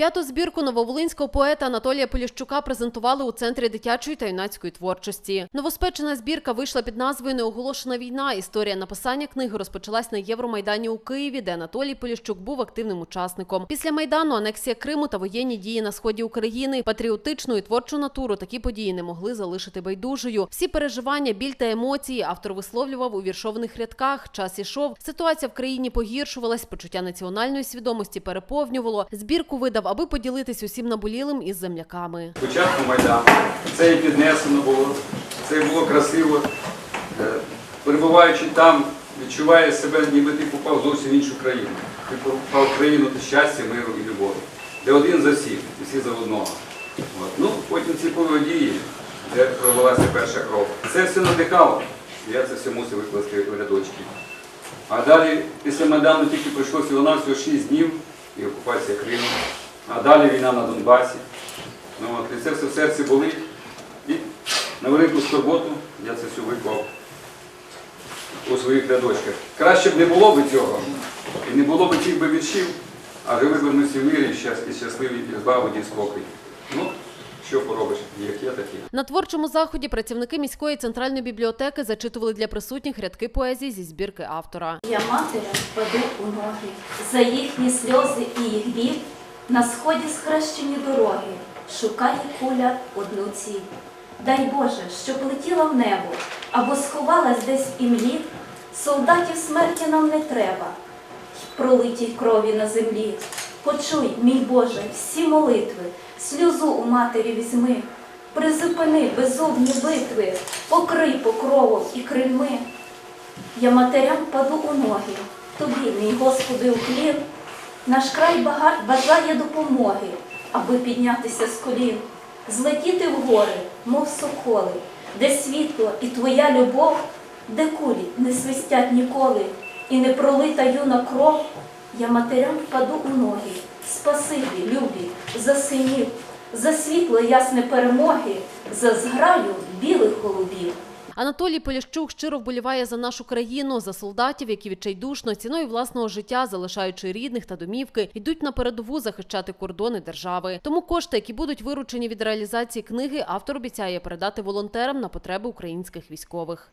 П'яту збірку нововолинського поета Анатолія Поліщука презентували у центрі дитячої та юнацької творчості. Новоспечена збірка вийшла під назвою Неоголошена війна. Історія написання книги розпочалась на Євромайдані у Києві, де Анатолій Поліщук був активним учасником. Після майдану анексія Криму та воєнні дії на сході України, патріотичну і творчу натуру такі події не могли залишити байдужою. Всі переживання, біль та емоції автор висловлював у віршованих рядках. Час ішов. Ситуація в країні погіршувалась, почуття національної свідомості переповнювало. Збірку видав, аби поділитись усім наболілим із земляками. Спочатку Майдан. Це і піднесено було, це і було красиво. Е, Перебуваючи там, відчуває себе, ніби ти попав зовсім в іншу країну. Ти попав в країну щастя, миру і любові. Де один за всіх, і всі за одного. От. Ну, потім ці події, де провелася перша кров. Це все надихало. Я це все мусив викласти в рядочки. А далі, після Майдану тільки пройшло всього-навсього 6 днів і окупація Криму. А далі війна на Донбасі. Ну, от, і це все в серці болить. І на велику скорботу я це все виклав у своїх рядочках. Краще б не було б цього, і не було б цих би віршів, а жили б ми всі в мирі, і щасливі, і збавлені і спокій. Ну, що поробиш, як є, так є. На творчому заході працівники міської центральної бібліотеки зачитували для присутніх рядки поезії зі збірки автора. Я матерям паду у ноги, за їхні сльози і їх біль, на сході схрещені дороги, шукає куля одну ціль. Дай Боже, щоб летіла в небо, або сховалась десь в імлі, солдатів смерті нам не треба, пролитій крові на землі. Почуй, мій Боже, всі молитви, сльозу у матері візьми, призупини безумні битви, покрий покровом і крильми. Я матерям паду у ноги, тобі, мій Господи, уклін. Наш край бажає допомоги, аби піднятися з колін, злетіти в гори, мов соколи, де світло і твоя любов, де кулі не свистять ніколи, і не пролита юна кров. Я матерям впаду у ноги, спасибі, любі, за синів, за світло ясне перемоги, за зграю білих голубів. Анатолій Поліщук щиро вболіває за нашу країну, за солдатів, які відчайдушно ціною власного життя, залишаючи рідних та домівки, йдуть на передову захищати кордони держави. Тому кошти, які будуть виручені від реалізації книги, автор обіцяє передати волонтерам на потреби українських військових.